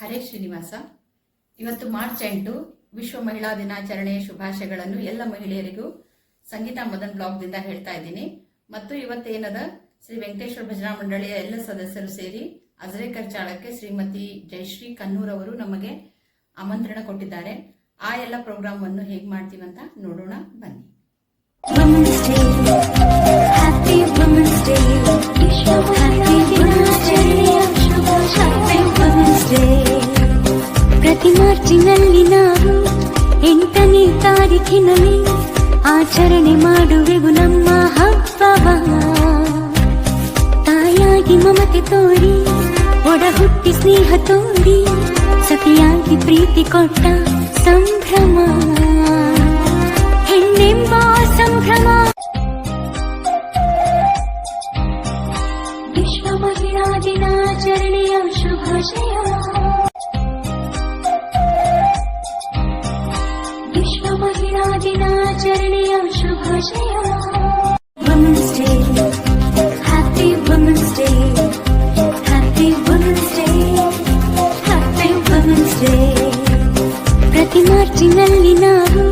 ಹರೇ ಶ್ರೀನಿವಾಸ. ಇವತ್ತು ಮಾರ್ಚ್ ಎಂಟು, ವಿಶ್ವ ಮಹಿಳಾ ದಿನಾಚರಣೆಯ ಶುಭಾಶಯಗಳನ್ನು ಎಲ್ಲ ಮಹಿಳೆಯರಿಗೂ ಸಂಗೀತ ಮದನ್ ಬ್ಲಾಗ್ದಿಂದ ಹೇಳ್ತಾ ಇದ್ದೀನಿ. ಮತ್ತು ಇವತ್ತೇನದ, ಶ್ರೀ ವೆಂಕಟೇಶ್ವರ ಭಜನಾ ಮಂಡಳಿಯ ಎಲ್ಲ ಸದಸ್ಯರು ಸೇರಿ ಅಜರೇಕರ್ ಚಾಳಕ್ಕೆ ಶ್ರೀಮತಿ ಜಯಶ್ರೀ ಕನ್ನೂರ್ ಅವರು ನಮಗೆ ಆಮಂತ್ರಣ ಕೊಟ್ಟಿದ್ದಾರೆ. ಆ ಎಲ್ಲ ಪ್ರೋಗ್ರಾಮ್ ಅನ್ನು ಹೇಗೆ ಮಾಡ್ತೀವಂತ ನೋಡೋಣ ಬನ್ನಿ. ಪ್ರತಿ ಮಾರ್ಚಿನಲ್ಲಿ ನಾವು ಎಂಟನೇ ತಾರೀಖಿನಲ್ಲಿ ಆಚರಣೆ ಮಾಡುವೆವು ನಮ್ಮ ಹಬ್ಬವ. ತಾಯಾಗಿ ಮಮತೆ ತೋರಿ ಒಡ ಹುಟ್ಟಿ ಸ್ನೇಹ ತೋರಿ, ಸತಿಯಾಗಿ ಪ್ರೀತಿ ಕೊಟ್ಟ ಸಂಭ್ರಮ. ಹೆಣ್ಣೆಂಬ ಸಂಭ್ರಮ. ವಿಶ್ವ ಮಹಿಳಾ ದಿನಾಚರಣೆಯ ಶುಭಾಶಯ. ವಿಶ್ವ ದಿನಾಚರಣೆಯ ಶುಭಾಶಯ. Women's day happy women's day happy women's day happy women's day ಪ್ರತಿ ಮಾರ್ಚಿನಲ್ಲಿ ನಾವು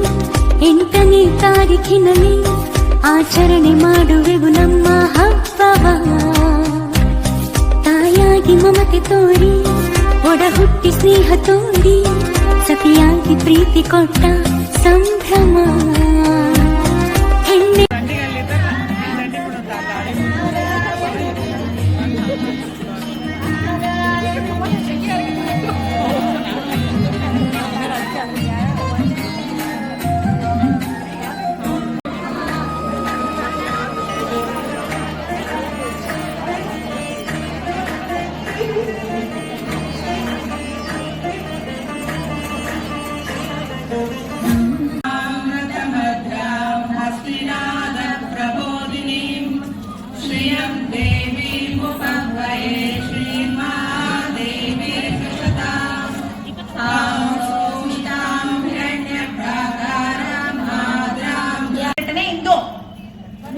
ಎಂಟನೇ ತಾರೀಖಿನಲ್ಲಿ ಆಚರಣೆ ಮಾಡುವೆವು ನಮ್ಮ ಹಬ್ಬವ. ತಾಯಾಗಿ ಮಮತೆ ತೋರಿ ಒಡ ಹುಟ್ಟಿ ಸ್ನೇಹ ತೋರಿ, ಸತಿಯಾಗಿ ಪ್ರೀತಿ ಕೊಟ್ಟ ಸಂಭ್ರಮ come on.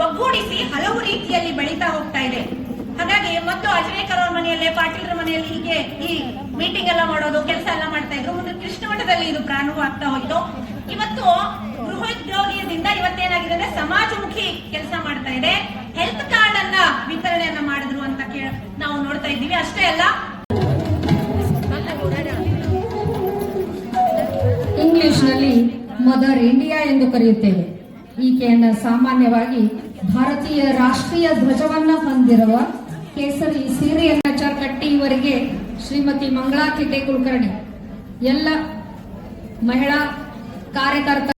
ಒಗ್ಗೂಡಿಸಿ ಹಲವು ರೀತಿಯಲ್ಲಿ ಬೆಳೀತಾ ಹೋಗ್ತಾ ಇದೆ. ಹಾಗಾಗಿ ಮತ್ತು ಅಜನೇಕರ್ ಅವ್ರ ಮನೆಯಲ್ಲೇ, ಪಾಟೀಲ್ರ ಮನೆಯಲ್ಲಿ ಹೀಗೆ ಈ ಮೀಟಿಂಗ್ ಎಲ್ಲ ಮಾಡೋದು, ಕೆಲಸ ಎಲ್ಲ ಮಾಡ್ತಾ ಇದ್ರು. ಒಂದು ಕೃಷ್ಣ ಮಠದಲ್ಲಿ ಇದು ಪ್ರಾರಂಭವಾಗ್ತಾ ಹೋಯ್ತು. ಇವತ್ತು ಗೃಹೋದ್ಯೋಗದಿಂದ ಇವತ್ತೇನಾಗಿದೆ ಅಂದ್ರೆ ಸಮಾಜಮುಖಿ ಕೆಲಸ ಮಾಡ್ತಾ ಇದೆ. ಹೆಲ್ತ್ ಅನ್ನ ವಿತರಣೆಯನ್ನ ಮಾಡಿದ್ರು ಅಂತ ನಾವು ನೋಡ್ತಾ ಇದ್ದೀವಿ. ಅಷ್ಟೇ ಅಲ್ಲ, ಇಂಗ್ಲಿಷ್ನಲ್ಲಿ ಮದರ್ ಇಂಡಿಯಾ ಎಂದು ಕರೆಯುತ್ತೇವೆ. ಈಕೆಯನ್ನ ಸಾಮಾನ್ಯವಾಗಿ ಭಾರತೀಯ ರಾಷ್ಟ್ರೀಯ ಧ್ವಜವನ್ನ ಹೊಂದಿರುವ ಕೇಸರಿ ಸೀರೆಯನ್ನ ಕಟ್ಟಿ ಇವರಿಗೆ ಶ್ರೀಮತಿ ಮಂಗಳಾ ಕಿಡ್ಡೆ ಕುಲಕರ್ಣಿ. ಎಲ್ಲ ಮಹಿಳಾ ಕಾರ್ಯಕರ್ತ